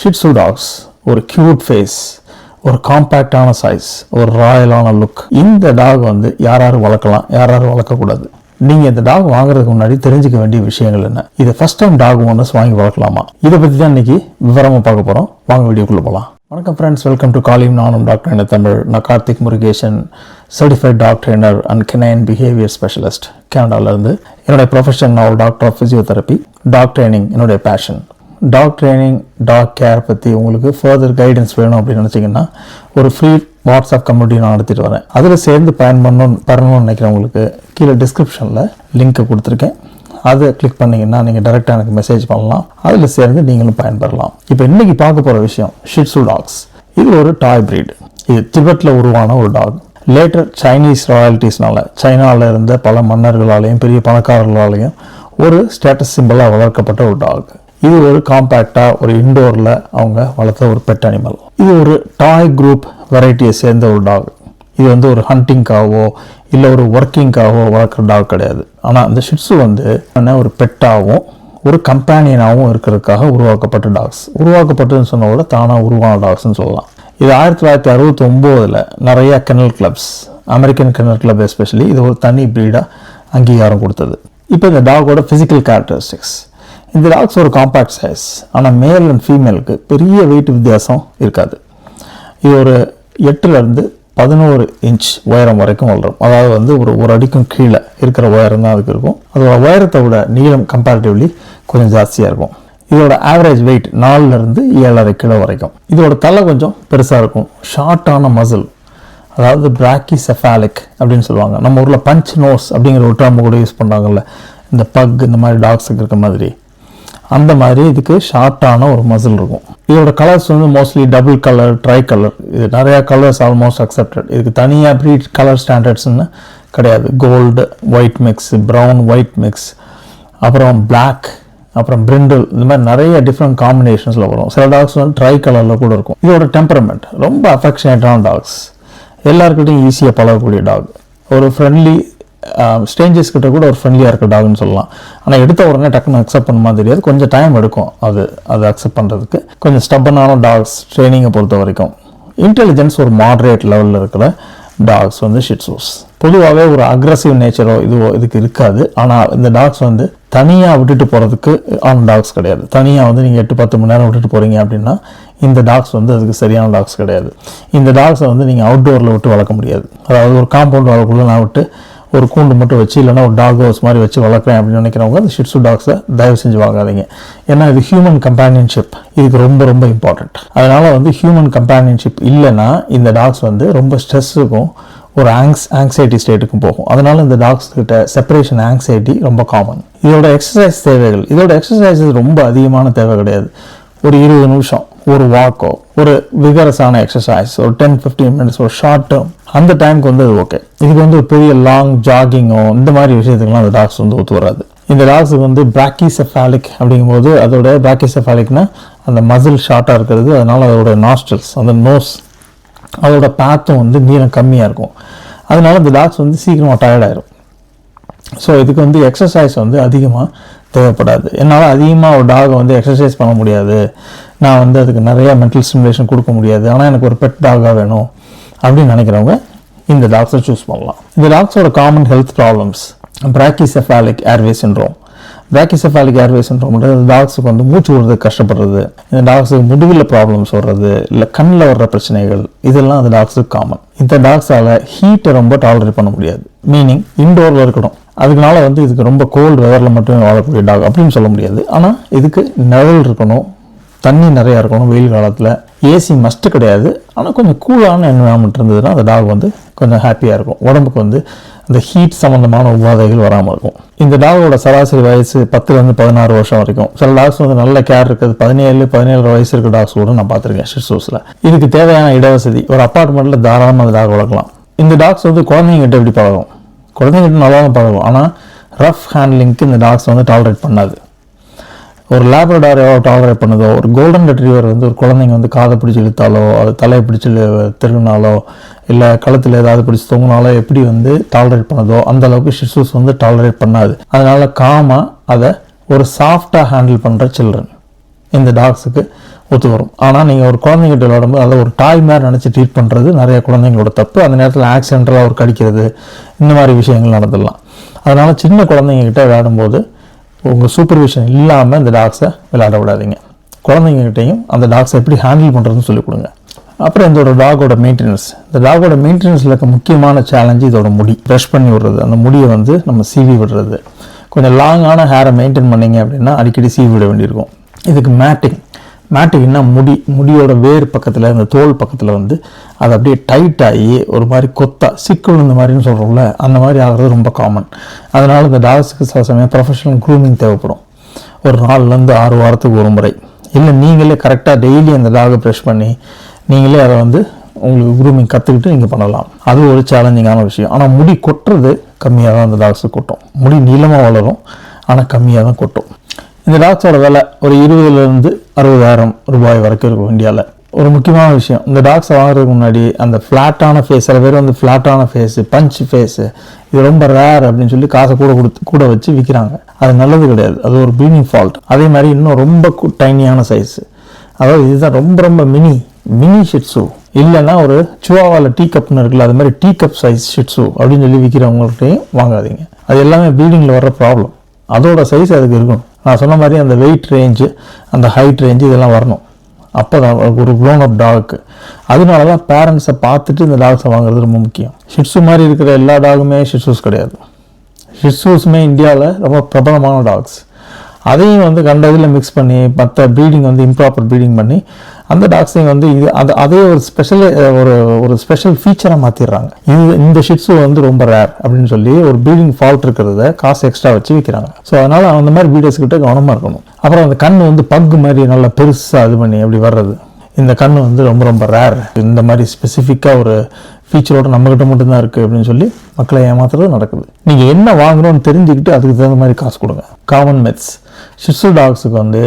Shih tzu dogs ஒரு cute face ஒரு காம்பேக்டான சைஸ் ஒரு ராயலான லுக் இந்த டாக் வந்து யார் யார் வளர்க்கலாம் யார் யார் வளர்க்கக்கூடாது. நீங்கள் இந்த டாக் வாங்குறதுக்கு முன்னாடி தெரிஞ்சுக்க வேண்டிய விஷயங்கள் என்ன? இது ஃபஸ்ட் டைம் டாக் ஓனர்ஸ் வாங்கி வளர்க்கலாமா? இதை பற்றி தான் இன்னைக்கு விவரமாக பார்க்க போகிறோம் வாங்க வீடியோக்குள்ளே போகலாம் வணக்கம் ஃப்ரெண்ட்ஸ் வெல்கம் டு காலிம் நானும் டாக்டர் என்ன தமிழ். நான் Karthik Murugeshan certified dog trainer and canine behaviour specialist கேனடாவிலேருந்து என்னுடைய ப்ரொஃபஷன் நான் ஒரு doctor of physiotherapy dog training என்னுடைய passion dog training dog care பற்றி உங்களுக்கு ஃபர்தர் கைடன்ஸ் வேணும் அப்படின்னு நினச்சிங்கன்னா ஒரு ஃப்ரீ வாட்ஸ்அப் கம்யூனிட்டி நான் நடத்திட்டு வரேன். அதில் சேர்ந்து பயன் பண்ணணும் பெறணும்னு நினைக்கிறவங்களுக்கு கீழே டிஸ்கிரிப்ஷனில் லிங்க்கை கொடுத்துருக்கேன். அதை கிளிக் பண்ணீங்கன்னா நீங்கள் டைரெக்டாக எனக்கு மெசேஜ் பண்ணலாம். அதில் சேர்ந்து நீங்களும் பயன்பெறலாம். இப்போ இன்றைக்கி பார்க்க போகிற விஷயம் ஷிட்ஸு டாக்ஸ் இது ஒரு டாய் பிரீடு இது திபெட்டில் உருவான ஒரு டாக் லேட்டர் சைனீஸ் ராயல்ட்டிஸ்னால சைனாவில் இருந்த பல மன்னர்களாலையும் பெரிய பணக்காரர்களாலையும் ஒரு ஸ்டேட்டஸ் சிம்பிளாக வளர்க்கப்பட்ட ஒரு டாக் இது ஒரு காம்பேக்டாக ஒரு இண்டோரில் அவங்க வளர்த்த ஒரு பெட் அனிமல் இது ஒரு டாய் குரூப் வெரைட்டியை சேர்ந்த ஒரு டாக் இது வந்து ஒரு ஹண்டிங்காகவோ இல்லை ஒரு ஒர்க்கிங்காவோ வளர்க்குற டாக் கிடையாது. ஆனால் அந்த ஷிட்ஸு வந்து என்ன ஒரு பெட்டாகவும் ஒரு கம்பேனியனாகவும் இருக்கிறதுக்காக உருவாக்கப்பட்ட டாக்ஸ் உருவாக்கப்பட்டதுன்னு சொன்ன கூட தானாக உருவான டாக்ஸ்னு சொல்லலாம். இது ஆயிரத்தி தொள்ளாயிரத்தி அறுபத்தி ஒம்போதில் நிறையா kennel clubs American kennel club especially இது ஒரு தனி ப்ரீடாக அங்கீகாரம் கொடுத்தது. இப்போ இந்த டாகோட ஃபிசிக்கல் கேரக்டரிஸ்டிக்ஸ் இந்த டாக்ஸ் ஒரு காம்பேக்ட் சைஸ் ஆனால் மேல் அண்ட் ஃபீமேலுக்கு பெரிய வெயிட் வித்தியாசம் இருக்காது. இது ஒரு எட்டுலேருந்து பதினோரு இன்ச் உயரம் வரைக்கும் வளரும். அதாவது வந்து ஒரு ஒரு அடிக்கும் கீழே இருக்கிற உயரம் தான் அதுக்கு இருக்கும். அதோட உயரத்தை விட நீளம் கம்பேரிட்டிவ்லி கொஞ்சம் ஜாஸ்தியாக இருக்கும். இதோட ஆவரேஜ் வெயிட் நாலுலேருந்து ஏழரை கிலோ வரைக்கும். இதோட தலை கொஞ்சம் பெருசாக இருக்கும். ஷார்ட்டான மசில் அதாவது பிராக்கிசெஃபாலிக் அப்படின்னு சொல்லுவாங்க. நம்ம ஊரில் பஞ்ச் நோஸ் அப்படிங்கிற ஒரு டேர்ம் கூட யூஸ் பண்ணுறாங்கல்ல இந்த பக் இந்த மாதிரி டாக்ஸுக்கு இருக்க மாதிரி. அந்த மாதிரி இதுக்கு ஷார்ட்டான ஒரு மசில் இருக்கும். இதோட கலர்ஸ் வந்து mostly double colour tri colour இது நிறையா கலர்ஸ் ஆல்மோஸ்ட் அக்செப்டட் இதுக்கு தனியாக ப்ரீட் கலர் ஸ்டாண்டர்ட்ஸ்னு கிடையாது. Gold white mix brown white mix அப்புறம் பிளாக் அப்புறம் பிரிண்டில் இந்த மாதிரி நிறைய டிஃப்ரெண்ட் காம்பினேஷன்ஸில் வரும். சில டாக்ஸ் வந்து ட்ரை கலரில் கூட இருக்கும். இதோட டெம்பரமெண்ட் ரொம்ப அஃபெக்ஷனேட்டான டாக்ஸ் எல்லாருக்கிட்டையும் ஈஸியாக பழகக்கூடிய டாக் ஒரு ஃப்ரெண்ட்லி ஸ்ட்ரேஞ்சர்ஸ் கிட்ட கூட ஒரு ஃப்ரெண்ட்லியாக இருக்க டாக்னு சொல்லலாம். ஆனால் எடுத்த உடனே டக்குன்னு அக்செப்ட் பண்ணுமா தெரியாது. கொஞ்சம் டைம் எடுக்கும் அது அது அக்செப்ட் பண்ணுறதுக்கு கொஞ்சம் ஸ்டப்பனான டாக்ஸ் ட்ரைனிங்கை பொறுத்த வரைக்கும். இன்டெலிஜென்ஸ் ஒரு மாட்ரேட் லெவலில் இருக்கிற டாக்ஸ் வந்து ஷிட்ஸூஸ் பொதுவாகவே ஒரு அக்ரஸிவ் நேச்சரோ இதுவோ இதுக்கு இருக்காது. ஆனால் இந்த டாக்ஸ் வந்து தனியாக விட்டுட்டு போகிறதுக்கு ஆன் டாக்ஸ் கிடையாது. தனியாக வந்து நீங்கள் எட்டு பத்து மணி நேரம் விட்டுட்டு போகிறீங்க அப்படின்னா இந்த டாக்ஸ் வந்து அதுக்கு சரியான டாக்ஸ் கிடையாது. இந்த டாக்ஸை வந்து நீங்கள் அவுட்டோரில் விட்டு வளர்க்க முடியாது. அதாவது ஒரு காம்பவுண்ட் வளர்க்குள்ள நான் விட்டு ஒரு கூண்டு மட்டும் வச்சு இல்லைன்னா ஒரு டாக் ஹவுஸ் மாதிரி வச்சு வளர்க்குறேன் அப்படின்னு நினைக்கிறவங்க அந்த ஷிட்ஸு டாக்ஸை தயவு செஞ்சு வாங்காதீங்க. ஏன்னா இது ஹியூமன் கம்பேனியன்ஷிப் இதுக்கு ரொம்ப ரொம்ப இம்பார்ட்டண்ட் அதனால் வந்து ஹியூமன் கம்பேனியன்ஷிப் இல்லைன்னா இந்த டாக்ஸ் வந்து ரொம்ப ஸ்ட்ரெஸ்ஸுக்கும் ஒரு ஆங்ஸ் ஆங்ஸைட்டி ஸ்டேட்டுக்கும் போகும். அதனால் இந்த டாக்ஸ் கிட்ட செப்பரேஷன் ஆங்ஸைட்டி ரொம்ப காமன் இதோட எக்ஸசைஸ் தேவைகள். இதோட எக்ஸசைஸஸ் ரொம்ப அதிகமான தேவை கிடையாது. ஒரு இருபது நிமிஷம். ஒரு வாக்கோ ஒரு விகரஸான எக்ஸசைஸ் ஒரு டென் ஃபிஃப்டீன் மினிட்ஸ் ஒரு ஷார்ட் டேர்ம் அந்த டைமுக்கு வந்து அது ஓகே இதுக்கு வந்து ஒரு பெரிய லாங் ஜாகிங்கோ இந்த மாதிரி விஷயத்துக்குலாம் அந்த டாக்ஸ் வந்து ஒத்து வராது. இந்த டாக்ஸுக்கு வந்து பிராக்கிசெஃபாலிக் அப்படிங்கும்போது அதோட பிராக்கிசெஃபாலிக்னா அந்த மசில் ஷார்ட்டாக இருக்கிறது அதனால் அதோட நாஸ்டல்ஸ் அந்த நோஸ் அதோட பேத்தும் வந்து நீளம் கம்மியாக இருக்கும். அதனால இந்த டாக்ஸ் வந்து சீக்கிரமாக டயர்டாயிரும் ஸோ இதுக்கு வந்து எக்ஸசைஸ் வந்து அதிகமாக தேவைப்படாது. என்னால் அதிகமாக ஒரு டாகை வந்து எக்ஸசைஸ் பண்ண முடியாது. நான் வந்து அதுக்கு நிறையா மென்டல் ஸ்டிமுலேஷன் கொடுக்க முடியாது. ஆனால் எனக்கு ஒரு பெட் டாகாக வேணும் அப்படின்னு நினைக்கிறவங்க இந்த டாக்ஸை சூஸ் பண்ணலாம். இந்த டாக்ஸோட common health problems brachycephalic airway syndrome brachycephalic airway சின்ரோம்ன்றது டாக்ஸுக்கு வந்து மூச்சு விடுறதுக்கு கஷ்டப்படுறது இந்த டாக்ஸுக்கு முதுகில் ப்ராப்ளம்ஸ் வர்றது இல்லை கண்ணில் வர்ற பிரச்சனைகள் இதெல்லாம் அந்த டாக்ஸுக்கு காமன் இந்த டாக்ஸால் ஹீட்டை ரொம்ப டாலரேட் பண்ண முடியாது. மீனிங் இன்டோரில் இருக்கணும். அதுக்குனால வந்து இதுக்கு ரொம்ப கோல்டு வெதரில் மட்டுமே வாழக்கூடிய டாக் அப்படின்னு சொல்ல முடியாது. ஆனால் இதுக்கு நிழல் இருக்கணும் தண்ணி நிறையா இருக்கணும் வெயில் காலத்தில். ஏசி மஸ்ட்டு கிடையாது. ஆனால் கொஞ்சம் கூலான என்வரான்மெண்ட் இருந்ததுன்னா அந்த டாக் வந்து கொஞ்சம் ஹாப்பியாக இருக்கும். உடம்புக்கு வந்து அந்த ஹீட் சம்மந்தமான உபாதைகள் வராமல் இருக்கும். இந்த டாகோட சராசரி வயசு பத்துலேருந்து பதினாறு வருஷம் வரைக்கும். சில டாக்ஸ் வந்து நல்ல கேர் இருக்குது பதினேழு பதினேழு வயசு இருக்க டாக்ஸ் கூட நான் பார்த்துருக்கேன் ஷிட்ஸூஸில் இதுக்கு தேவையான இடவசதி ஒரு அப்பார்ட்மெண்ட்டில் தாராளமாக அந்த டாக் வளர்க்கலாம். இந்த டாக்ஸ் வந்து குழந்தைங்கிட்ட எப்படி பழகும்? குழந்தைங்கிட்ட நல்லா தான் பழகும் ஆனால் ரஃப் ஹேண்ட்லிங்க்கு இந்த டாக்ஸ் வந்து டாலரேட் பண்ணாது. ஒரு லேப்ரடார் எவ்வளோ டாலரேட் பண்ணுதோ ஒரு கோல்டன் ரெட்ரீவர் வந்து ஒரு குழந்தைங்க வந்து காதை பிடிச்சி இழுத்தாலோ அது தலையை பிடிச்சி இழு- திருகினாலோ இல்லை கழுத்தில் ஏதாவது பிடிச்சி தொங்கினாலோ எப்படி வந்து டாலரேட் பண்ணுதோ அந்த அளவுக்கு ஷிஷூஸ் வந்து டாலரேட் பண்ணாது. அதனால காமாக அதை ஒரு சாஃப்டாக ஹேண்டில் பண்ணுற சில்ட்ரன் இந்த டாக்ஸுக்கு ஒத்து வரும் ஆனால் நீங்கள் ஒரு குழந்தைங்கிட்ட விளையாடும்போது அதை ஒரு டாய் மாதிரி நினச்சி ட்ரீட் பண்ணுறது நிறைய குழந்தைங்களோட தப்பு. அந்த நேரத்தில் ஆக்சிடென்டலாக ஒரு கடிக்கிறது இந்த மாதிரி விஷயங்கள் நடந்துடலாம். அதனால் சின்ன குழந்தைங்கக்கிட்ட விளையாடும்போது உங்கள் சூப்பர்விஷன் இல்லாமல் இந்த டாக்ஸை விளையாட விடாதீங்க. குழந்தைங்ககிட்டையும் அந்த டாக்ஸை எப்படி ஹேண்டில் பண்ணுறதுன்னு சொல்லிக் கொடுங்க. அப்புறம் இதோட டாகோட மெயின்டெனன்ஸ் இந்த டாகோட மெயின்டெனன்ஸில் இருக்க முக்கியமான சேலஞ்சு இதோட முடி. ப்ரஷ் பண்ணி விடுறது. அந்த முடியை வந்து நம்ம சீவி விடுறது. கொஞ்சம் லாங்கான ஹேரை மெயின்டைன் பண்ணீங்க அப்படின்னா அடிக்கடி சீவி விட வேண்டியிருக்கும். இதுக்கு மேட்டிங் மேட்டிங்னா முடி முடியோட வேர் பக்கத்தில் இந்த தோல் பக்கத்தில் வந்து அது அப்படியே டைட் ஆகி ஒரு மாதிரி கொத்தா சிக்கல் இந்த மாதிரின்னு சொல்கிறோம்ல அந்த மாதிரி ஆகிறது ரொம்ப காமன் அதனால் இந்த டாக்ஸுக்கு சில சமயம் ப்ரொஃபஷனல் க்ரூமிங் தேவைப்படும். ஒரு நாலுலேருந்து ஆறு வாரத்துக்கு ஒரு முறை. இல்லை நீங்களே கரெக்டாக டெய்லி அந்த டாகை ப்ரெஷ் பண்ணி நீங்களே அதை வந்து உங்களுக்கு க்ரூமிங் கற்றுக்கிட்டு நீங்கள் பண்ணலாம். அது ஒரு சேலஞ்சிங்கான விஷயம். ஆனால் முடி கொட்டுறது கம்மியாக தான் அந்த டாக்ஸுக்கு கொட்டும். முடி நீளமாக வளரும் ஆனால் கம்மியாக தான் கொட்டும். இந்த டாக்ஸோட வேலை ஒரு இருபதுலேருந்து அறுபதாயிரம் ரூபாய் வரைக்கும் இருக்கும் இந்தியாவில் ஒரு முக்கியமான விஷயம் இந்த டாக்ஸை வாங்குறதுக்கு முன்னாடி அந்த ஃப்ளாட்டான ஃபேஸ் சில பேர் வந்து ஃப்ளாட்டான ஃபேஸு பஞ்ச் ஃபேஸு இது ரொம்ப ரேர் அப்படின்னு சொல்லி காசை கூட கொடுத்து கூட வச்சு விற்கிறாங்க அது நல்லது கிடையாது. அது ஒரு பீனிங் ஃபால்ட் அதே மாதிரி இன்னும் ரொம்ப டைனியான சைஸு அதாவது இதுதான் ரொம்ப ரொம்ப மினி மினி ஷிட்ஸு இல்லைன்னா ஒரு சுவாவால் டீ கப்னு இருக்குல்ல அது மாதிரி டீ கப் சைஸ் ஷிட்ஸு அப்படின்னு சொல்லி விற்கிறவங்கள்ட்டையும் வாங்காதீங்க. அது எல்லாமே பீடிங்கில் வர ப்ராப்ளம் அதோட சைஸ் அதுக்கு இருக்கணும் நான் சொன்ன மாதிரி அந்த வெயிட் ரேஞ்சு அந்த ஹைட் ரேஞ்சு இதெல்லாம் வரணும். அப்போ தான் ஒரு க்ளோன் அப் டாக்கு அதனால தான் பேரண்ட்ஸை பார்த்துட்டு இந்த டாக்ஸை வாங்குறது ரொம்ப முக்கியம். ஷிட்ஸு மாதிரி இருக்கிற எல்லா டாகுமே ஷிட்ஸூஸ் கிடையாது. ஷிட்ஸூஸுமே இந்தியாவில் ரொம்ப பிரபலமான டாக்ஸ் அதையும் வந்து கண்ட இதில் மிக்ஸ் பண்ணி மற்ற ப்ரீடிங் வந்து இம்ப்ராப்பர் ப்ரீடிங் பண்ணி அந்த டாக்ஸையும் வந்து இது அது அதே ஒரு ஸ்பெஷல் ஒரு ஒரு ஸ்பெஷல் ஃபீச்சராக மாற்றிடுறாங்க இது இந்த ஷிட்ஸு வந்து ரொம்ப ரேர் அப்படின்னு சொல்லி ஒரு ப்ரீடிங் ஃபால்ட் இருக்கிறத காசு எக்ஸ்ட்ரா வச்சு விற்கிறாங்க ஸோ அதனால் அந்த மாதிரி பீடர்ஸ் கிட்ட கவனமாக இருக்கணும். அப்புறம் அந்த கண் வந்து பக்கு மாதிரி நல்லா பெருசாக இது பண்ணி அப்படி வர்றது. இந்த கண் வந்து ரொம்ப ரொம்ப ரேர் இந்த மாதிரி ஸ்பெசிஃபிக்காக ஒரு ஃபீச்சரோட நம்மகிட்ட மட்டும்தான் இருக்குது அப்படின்னு சொல்லி மக்களை ஏமாத்துறது நடக்குது. நீங்கள் என்ன வாங்கணும்னு தெரிஞ்சுக்கிட்டு அதுக்கு தகுந்த மாதிரி காசு கொடுங்க. காமன் மெத்ஸ் ஷிட்ஸு டாக்ஸுக்கு வந்து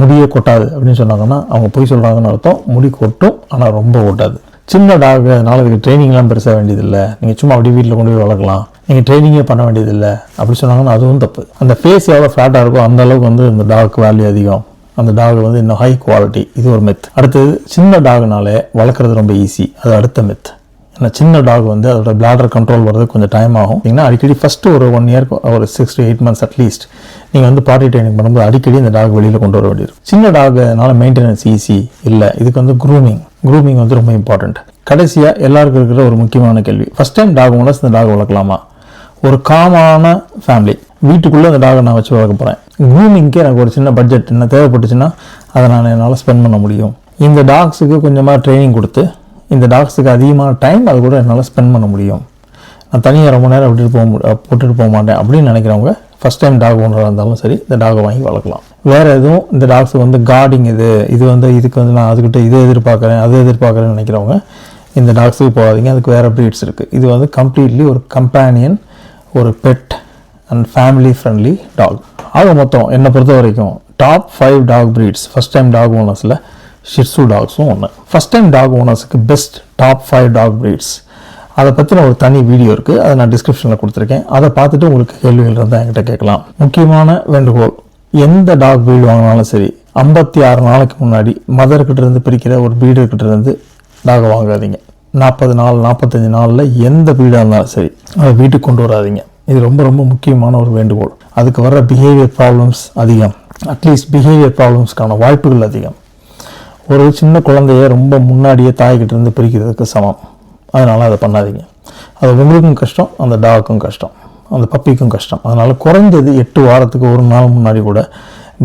முடியே கொட்டாது அப்படின்னு சொன்னாங்கன்னா அவங்க போய் சொல்கிறாங்கன்னு அர்த்தம். முடி கொட்டும் ஆனால் ரொம்ப கொட்டாது. சின்ன டாக் அதனால் இதுக்கு ட்ரைனிங்லாம் பெருசாக வேண்டியதில்லை. நீங்கள் சும்மா அப்படியே வீட்டில் கொண்டு போய் வளர்க்கலாம். நீங்கள் ட்ரைனிங்கே பண்ண வேண்டியதில்லை. அப்படி சொன்னாங்கன்னா அதுவும் தப்பு. அந்த ஃபேஸ் எவ்வளோ ஃப்ளாட்டாக இருக்கோ அந்த அளவுக்கு வந்து இந்த டாக் வேல்யூ அதிகம். அந்த டாக் வந்து இன்னும் ஹை குவாலிட்டி இது ஒரு மெத் அடுத்தது சின்ன டாக்னாலே வளர்க்குறது ரொம்ப ஈஸி அது அடுத்த மெத் ஆனால் சின்ன டாக் வந்து அதோட பிளாடர் கண்ட்ரோல் வர்றதுக்கு கொஞ்சம் டைம் ஆகும். ஏன்னா அடிக்கடி ஃபஸ்ட்டு ஒரு ஒன் இயர்க்கு ஒரு six to eight months at least நீங்கள் வந்து பாட்டி ட்ரைனிங் பண்ணும்போது அடிக்கடி இந்த டாக் வெளியில் கொண்டு வர வேண்டியிருக்கும் சின்ன டாக்னால மெயின்டெனன்ஸ் ஈஸி இல்லை. இதுக்கு வந்து க்ரூமிங் க்ரூமிங் வந்து ரொம்ப இம்பார்ட்டண்ட் கடைசியாக எல்லாருக்கும் இருக்கிற ஒரு முக்கியமான கேள்வி. ஃபஸ்ட் டைம் டாக் ஓனர்ஸ் இந்த டாக் வளர்க்கலாமா? ஒரு காமான ஃபேமிலி வீட்டுக்குள்ளே அந்த டாகை நான் வச்சு வளர்க்க போகிறேன் க்ரூமிங்க்கு எனக்கு ஒரு சின்ன பட்ஜெட் என்ன தேவைப்பட்டுச்சுன்னா அதை நான் என்னால் ஸ்பெண்ட் பண்ண முடியும். இந்த டாக்ஸுக்கு கொஞ்சமாக ட்ரைனிங் கொடுத்து இந்த டாக்ஸுக்கு அதிகமான டைம் அது கூட என்னால் ஸ்பெண்ட் பண்ண முடியும். நான் தனியாக ரொம்ப நேரம் விட்டுட்டு போக போட்டுட்டு போக மாட்டேன் அப்படின்னு நினைக்கிறவங்க ஃபஸ்ட் டைம் டாக் ஓனராக இருந்தாலும் சரி இந்த டாகை வாங்கி வளர்க்கலாம். வேறு எதுவும் இந்த டாக்ஸுக்கு வந்து கார்டிங் இது இது வந்து இதுக்கு வந்து நான் அதுக்கிட்ட இதை எதிர்பார்க்குறேன் அதை எதிர்பார்க்குறேன்னு நினைக்கிறவங்க இந்த டாக்ஸுக்கு போகாதீங்க. அதுக்கு வேறு ப்ரீட்ஸ் இருக்குது இது வந்து கம்ப்ளீட்லி ஒரு கம்பேனியன் ஒரு pet and family friendly dog ஆக மொத்தம் என்னை பொறுத்த வரைக்கும் top five dog breeds first time dog ஓனர்ஸில் shih tzu டாக்ஸும் ஒன்று first time dog ஓனர்ஸுக்கு best top five dog breeds. அதை பற்றின ஒரு தனி வீடியோ இருக்குது அதை நான் டிஸ்கிரிப்ஷனில் கொடுத்துருக்கேன். அதை பார்த்துட்டு உங்களுக்கு கேள்விகள் இருந்தால் என்கிட்ட கேட்கலாம். முக்கியமான வேண்டுகோள். எந்த டாக் breed வாங்கினாலும் சரி ஐம்பத்தி ஆறு நாளைக்கு முன்னாடி மதர்கிட்ட இருந்து பிரிக்கிற ஒரு breeder-கிட்ட இருந்து டாக் வாங்காதீங்க. நாற்பது நாள் நாற்பத்தஞ்சு நாளில் எந்த வீடாக இருந்தாலும் சரி அதை வீட்டுக்கு கொண்டு வராதீங்க. இது ரொம்ப ரொம்ப முக்கியமான ஒரு வேண்டுகோள். அதுக்கு வர்ற பிஹேவியர் ப்ராப்ளம்ஸ் அதிகம். அட்லீஸ்ட் பிஹேவியர் ப்ராப்ளம்ஸ்க்கான வாய்ப்புகள் அதிகம். ஒரு சின்ன குழந்தைய ரொம்ப முன்னாடியே தாய்கிட்ட இருந்து பிரிக்கிறதுக்கு சமம். அதனால் அதை பண்ணாதீங்க. அது உங்களுக்கும் கஷ்டம் அந்த டாகுக்கும் கஷ்டம் அந்த பப்பிக்கும் கஷ்டம். அதனால் குறைஞ்சது எட்டு வாரத்துக்கு ஒரு நாள் முன்னாடி கூட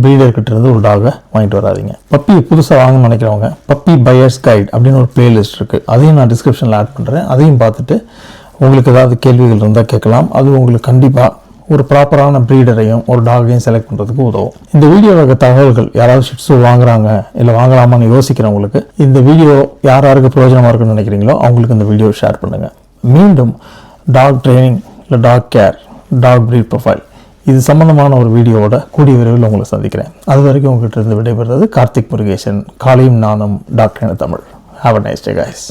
பிரீடர்கிட்ட இருந்து ஒரு டாகை வாங்கிட்டு வராதீங்க. பப்பியை புதுசாக வாங்கணும்னு நினைக்கிறவங்க பப்பி பயர்ஸ் கைட் அப்படின்னு ஒரு பிளேலிஸ்ட் இருக்குது அதையும் நான் டிஸ்கிரிப்ஷனில் ஆட் பண்ணுறேன் அதையும் பார்த்துட்டு உங்களுக்கு ஏதாவது கேள்விகள் இருந்தால் கேட்கலாம். அது உங்களுக்கு கண்டிப்பாக ஒரு ப்ராப்பரான ப்ரீடரையும் ஒரு டாகையும் செலக்ட் பண்ணுறதுக்கு உதவும். இந்த வீடியோ இருக்க தகவல்கள் யாராவது ஷிட்ஸு வாங்குறாங்க இல்லை வாங்கலாமான்னு யோசிக்கிறவங்களுக்கு இந்த வீடியோ யார் யாருக்கு பிரயோஜனமாக இருக்குன்னு நினைக்கிறீங்களோ அவங்களுக்கு இந்த வீடியோ ஷேர் பண்ணுங்கள் மீண்டும் டாக் ட்ரைனிங் இல்லை dog care dog breed profile இது சம்பந்தமான ஒரு வீடியோவோட கூடிய விரைவில் உங்களை சந்திக்கிறேன். அது வரைக்கும் உங்கள்கிட்ட இருந்து விடைபெறுறது கார்த்திக் முருகேசன். காலையும் நானும் doctor Tamil. Have a nice day guys